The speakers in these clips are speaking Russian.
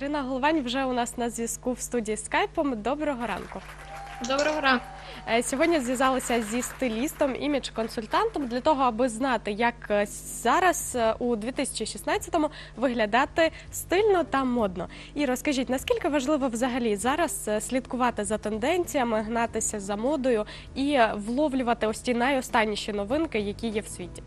Ірина Головань вже у нас на зв'язку в студії скайпом. Доброго ранку. Доброго ранку. Е, Сьогодні зв'язалися зі стилістом, імідж-консультантом для того, аби знати, як е, зараз е, у 2016-му виглядати стильно та модно. І розкажіть, наскільки важливо взагалі зараз слідкувати за тенденціями, гнатися за модою і вловлювати ось ті найостанніші новинки, які є в світі.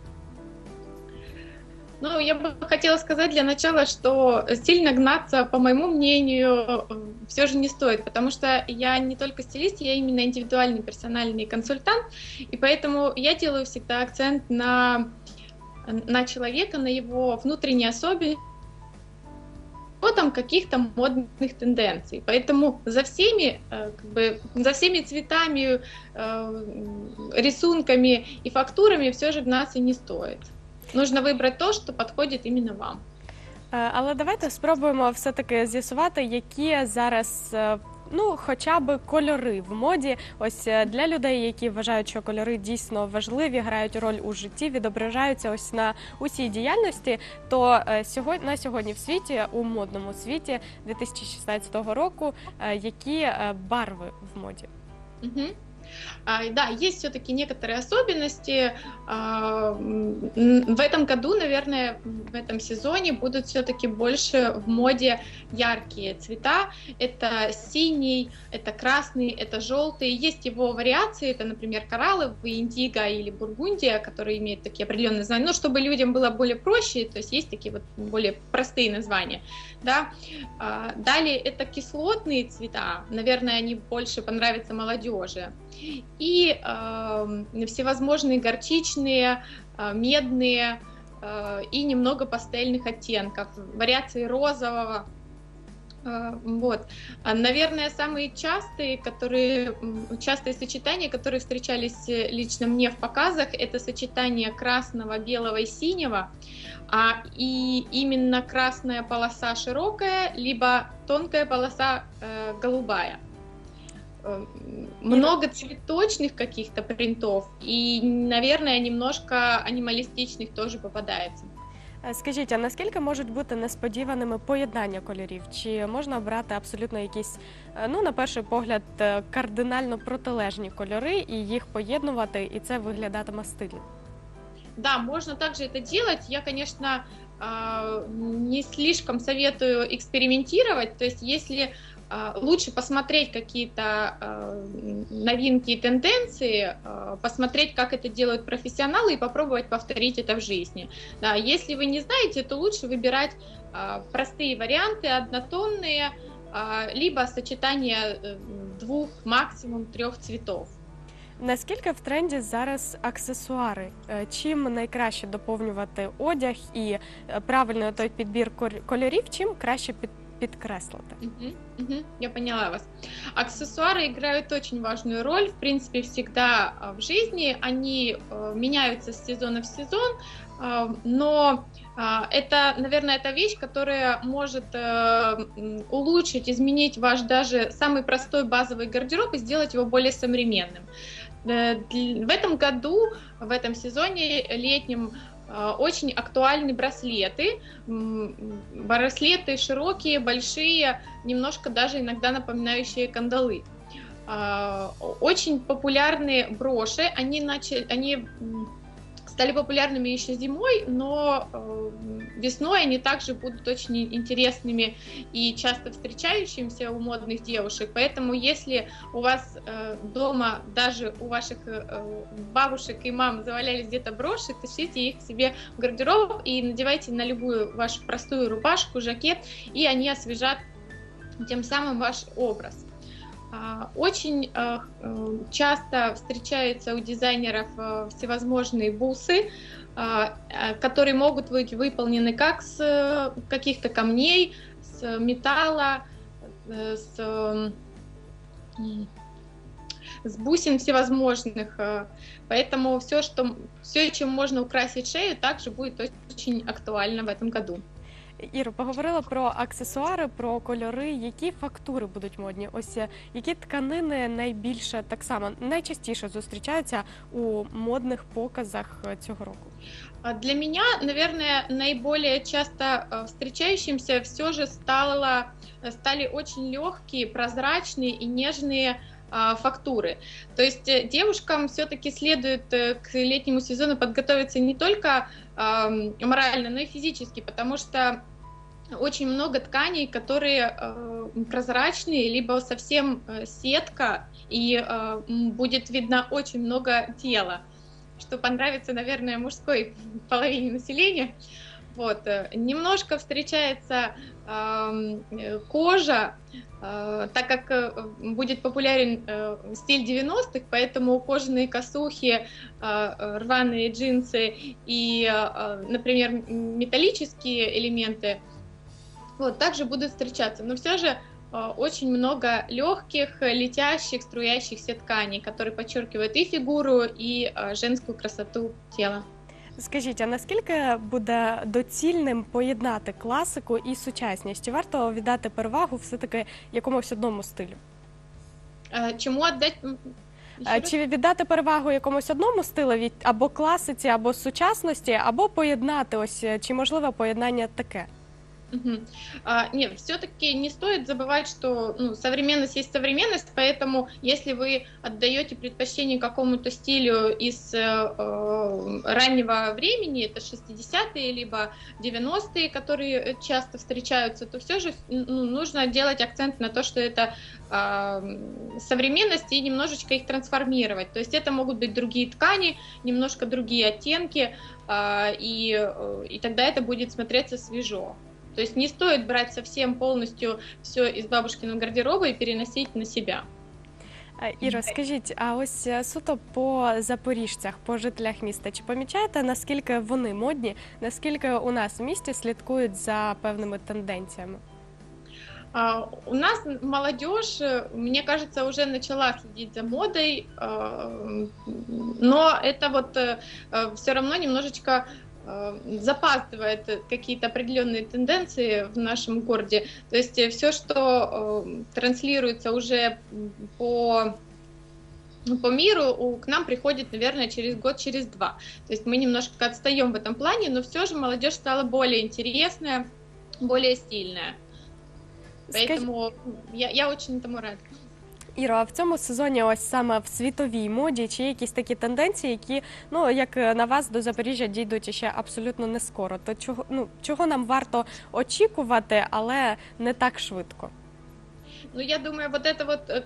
Ну, я бы хотела сказать для начала, что сильно гнаться, по моему мнению, все же не стоит, потому что я не только стилист, я именно индивидуальный персональный консультант, и поэтому я делаю всегда акцент на, на человека, на его внутренние особенности, там каких-то модных тенденций. Поэтому за всеми, э, как бы, за всеми цветами, э, рисунками и фактурами все же гнаться не стоит. Нужно выбрать то, что подходит именно вам. Е, Але давайте спробуємо все-таки з'ясувати, які зараз. е, Ну, хоча б кольори в моді, ось е, для людей, які вважають, що кольори дійсно важливі, грають роль у житті, відображаються ось на усій діяльності. То е, сьогодні на сьогодні в світі, у модному світі 2016 року, е, які е, барви в моді? Мгм. А, да, есть все-таки некоторые особенности. А, В этом году, наверное, в этом сезоне будут все-таки больше в моде яркие цвета. Это синий, это красный, это желтый. Есть его вариации, это, например, коралловый, индиго или бургундия, которые имеют такие определенные названия. Но чтобы людям было более проще, то есть есть такие вот более простые названия. Да? А, Далее это кислотные цвета. Наверное, они больше понравятся молодежи и э, всевозможные горчичные, э, медные э, и немного пастельных оттенков, вариации розового. Э, Вот. А, Наверное, самые частые, которые, частые сочетания, которые встречались э, лично мне в показах, это сочетание красного, белого и синего, а, и именно красная полоса широкая, либо тонкая полоса э, голубая. Э, Много цветочных каких-то принтов и, наверное, немножко анималистичных тоже попадается. Е, Скажіть, а наскільки можуть бути несподіваними поєднання кольорів? Чи можна обрати абсолютно якісь, е, ну на перший погляд, е, кардинально протилежні кольори і їх поєднувати, і це виглядатиме стильно? Да, можно также это делать. Я, конечно, а, не слишком советую экспериментировать. То есть, если а, лучше посмотреть какие-то а, новинки и тенденции, а, посмотреть, как это делают профессионалы и попробовать повторить это в жизни. Да, если вы не знаете, то лучше выбирать а, простые варианты, однотонные, а, либо сочетание э, двух, максимум трех цветов. Наскільки в тренді зараз аксесуари? Е, Чим найкраще доповнювати одяг і е, правильно той підбір кор- кольорів, чим краще під, Підкреслити? Мгм, мгм, я поняла вас. Аксессуары играют очень важную роль, в принципе, всегда а, в жизни. Они э, меняются с сезона в сезон, а, но а, это, наверное, это вещь, которая может э, улучшить, изменить ваш даже самый простой базовый гардероб и сделать его более современным. Э, В этом году, в этом сезоне летнем очень актуальны браслеты. Браслеты широкие, большие, немножко даже иногда напоминающие кандалы. А, Очень популярны броши. Они, начали, они стали популярными еще зимой, но э, весной они также будут очень интересными и часто встречающимися у модных девушек. Поэтому если у вас э, дома, даже у ваших э, бабушек и мам завалялись где-то броши, тащите их себе в гардероб и надевайте на любую вашу простую рубашку, жакет, и они освежат тем самым ваш образ. А, Очень э, э, часто встречаются у дизайнеров э, всевозможные бусы, а, э, которые могут быть выполнены как с каких-то камней, с металла, с, с бусин всевозможных. Поэтому все, что, все, чем можно украсить шею, также будет очень актуально в этом году. Іро, поговорила про аксесуари, про кольори. Які фактури будуть модні? Ось е, які тканини найбільше так само найчастіше зустрічаються у модних показах е, цього року? А Для меня, наверное, наиболее часто э, встречающимся все же стало, э, стали очень легкие, прозрачные и нежные а, фактуры. То есть э, девушкам все-таки следует э, к летнему сезону подготовиться не только ам, морально, но и физически, потому что очень много тканей, которые э, прозрачные, либо совсем э, сетка, и э, будет видно очень много тела, что понравится, наверное, мужской половине населения. Вот. э, Немножко встречается ам, э, кожа, э, так как э, будет популярен э, стиль 90-х, поэтому кожаные косухи, э, рваные джинсы и, э, э, например, металлические элементы вот, также будут встречаться. Но все же э, очень много легких, э, летящих, струящихся тканей, которые подчеркивают и фигуру, и э, женскую красоту тела. Скажіть, а наскільки буде доцільним поєднати класику і сучасність? Чи варто віддати перевагу все-таки якомусь одному стилю? Э, Чему отдать? м, ещё Е, раз? Чи віддати перевагу якомусь одному стилеві або класиці, або сучасності, або поєднати ось е, чи можливе поєднання таке? А, нет, все-таки не стоит забывать, что ну, современность есть современность, поэтому если вы отдаете предпочтение какому-то стилю из э, э, раннего времени, это 60-е либо 90-е, которые э, часто встречаются, то все же ну, нужно делать акцент на то, что это м, современность и немножечко их трансформировать. То есть это могут быть другие ткани, немножко другие оттенки, а, и, э, и тогда это будет смотреться свежо. То есть не стоит брать совсем полностью все из бабушкиного гардероба и переносить на себя. Е, Іро, скажіть, а ось е, суто по запоріжцях, по жителях міста, чи помічаєте, наскільки вони модні, наскільки у нас в місті слідкують за певними тенденціями? А, У нас молодежь, э, мне кажется, уже начала следить за модой, а, но это вот все равно немножечко э, запаздывает э, какие-то определенные тенденции в нашем городе. То есть все, что э, транслируется уже по ну, по миру к нам приходит, наверное, через год, через два. То есть мы немножко отстаем в этом плане, но все же молодежь стала более интересная, более стильная. Поэтому я, я очень этому рада. Іро, а в цьому сезоні, ось саме в світовій моді, чи є якісь такі тенденції, які ну як е, на вас до Запоріжжя дійдуть ще абсолютно не скоро? То чого ну чого нам варто очікувати, але не так швидко? Ну, я думаю, вот эта вот э,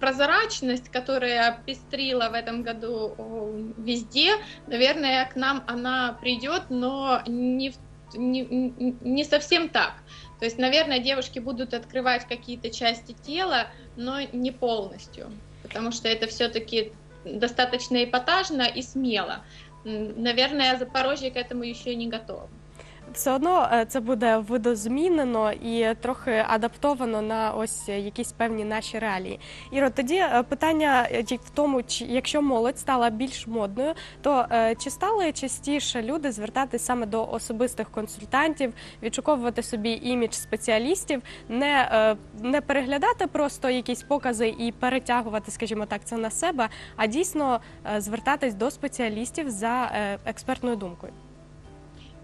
прозрачность, которая пестрила в этом году о, везде, наверное, к нам она придет, но не, в- не, н- не совсем так. То есть, наверное, девушки будут открывать какие-то части тела, но не полностью, потому что это все-таки достаточно эпатажно и смело. Наверное, Запорожье к этому еще не готово. Все одно е, це буде видозмінено і трохи адаптовано на ось якісь певні наші реалії. Іро, тоді е, питання е, в тому, чи якщо молодь стала більш модною, то чи стали частіше люди звертатись саме до особистих консультантів, відшуковувати собі імідж спеціалістів, не, не переглядати просто якісь покази і перетягувати, скажімо так, це на себе, а дійсно звертатись до спеціалістів за експертною думкою.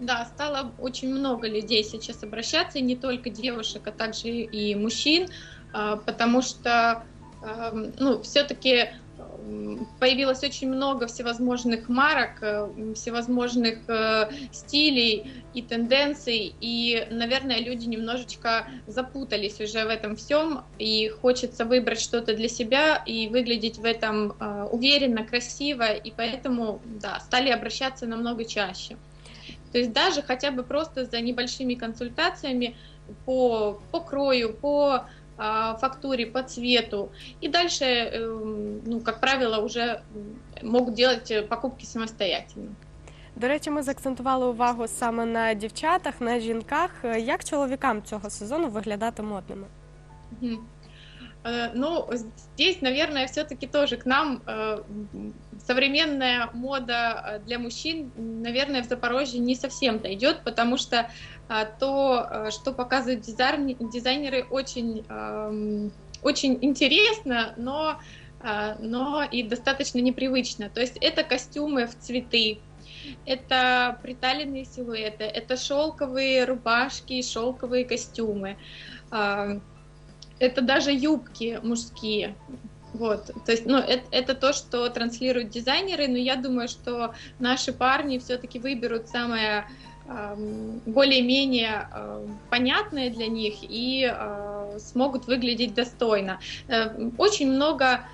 Да, стало очень много людей сейчас обращаться, и не только девушек, а также и мужчин, а, потому что, ам, ну, все-таки появилось очень много всевозможных марок, э, всевозможных э, стилей и тенденций, и, наверное, люди немножечко запутались уже в этом всем, и хочется выбрать что-то для себя и выглядеть в этом э, уверенно, красиво, и поэтому, да, стали обращаться намного чаще. То есть даже хотя бы просто за небольшими консультациями по, по крою, по а, фактуре, по цвету. И дальше, эм, ну, как правило, уже м, могут делать э, покупки самостоятельно. До речі, ми заакцентували увагу саме на дівчатах, на жінках. Як чоловікам цього сезону виглядати модними? Мгм. Э, Ну, здесь, наверное, все-таки тоже к нам э, современная мода э, для мужчин, наверное, в Запорожье не совсем дойдет, потому что то, что показывают дизайн- дизайнеры, очень, эм, очень интересно, но, но и достаточно непривычно. То есть это костюмы в цветы, это приталенные силуэты, это шелковые рубашки, шелковые костюмы. Это даже юбки мужские. Вот, то есть, ну, это, это то, что транслируют дизайнеры, но я думаю, что наши парни все-таки выберут самое ам, более-менее ам, понятное для них и а, смогут выглядеть достойно. Э, Очень много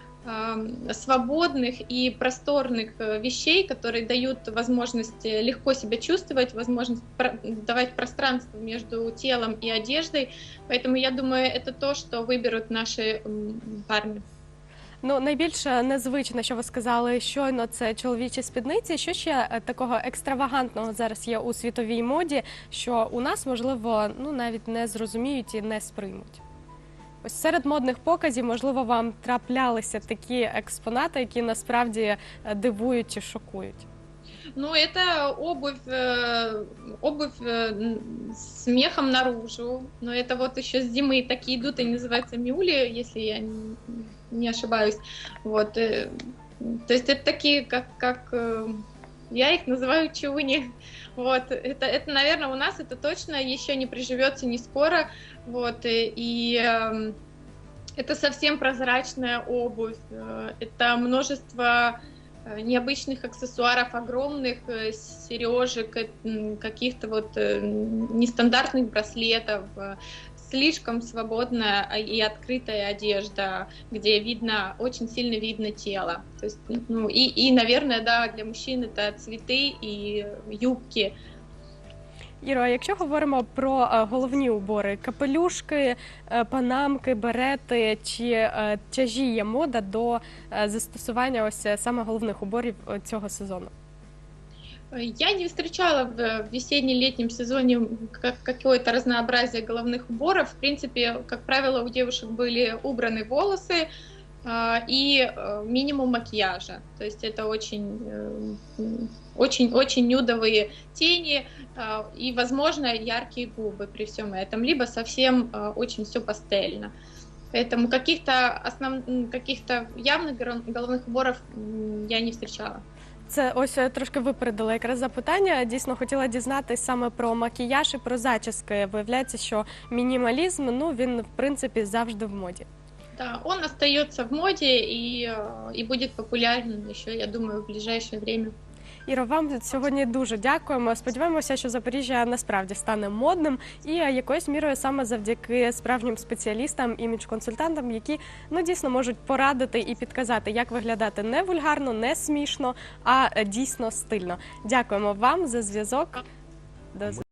свободных и просторных э, вещей, которые дают возможность э, легко себя чувствовать, возможность про- давать пространство между телом и одеждой. Поэтому я думаю, это то, что выберут наши м, парни. Ну, найбільш незвично, що ви сказали щойно, це чоловічі спідниці. Що ще е, такого екстравагантного зараз є у світовій моді, що у нас можливо ну навіть не зрозуміють і не сприймуть? Ось серед модних показів, можливо, вам траплялися такі експонати, які насправді е, дивують чи шокують. Ну, это обувь, э, обувь э, н- с мехом наружу. Но это вот еще с зимы такие идут, они называются мюли, если я не, не ошибаюсь. Вот. э, То есть это такие, как, как э, я их называю чуни. Вот. Это, это, наверное, у нас это точно еще не приживется не скоро. Вот. И, и, эм, это совсем прозрачная обувь. э, Это множество э, необычных аксессуаров, огромных э, сережек, каких-то вот нестандартных браслетов, слишком свободная а, и открытая одежда, где видно, очень сильно видно тело. То есть, ну, и, и, наверное, да, для мужчин это цветы и юбки. Іро, а якщо говоримо про е, головні убори, капелюшки, е, панамки, берети чи е, тяжі є мода до е, застосування ось е, саме головних уборів е, цього сезону? Я не встречала в весенне-летнем сезоне как- какое-то разнообразие головных уборов. В принципе, как правило, у девушек были убраны волосы а, и э, минимум макияжа. То есть это очень, э, очень, очень нюдовые тени а, и, возможно, яркие губы при всем этом, либо совсем очень все пастельно. Поэтому каких-то основ... м, каких-то явных головных уборов я не встречала. Це ось е, трошки випередила якраз запитання. Дійсно хотіла дізнатись саме про макіяж і про зачіски. Виявляється, що мінімалізм ну він в принципі завжди в моді. Да, он остается в моде и, і и будет що еще, я думаю, в ближайшее время. Іро, вам сьогодні дуже дякуємо. Сподіваємося, що Запоріжжя насправді стане модним і е, якоюсь мірою саме завдяки справжнім спеціалістам, імідж-консультантам, які ну дійсно можуть порадити і підказати, як виглядати не вульгарно, не смішно, а е, дійсно стильно. Дякуємо вам за зв'язок. До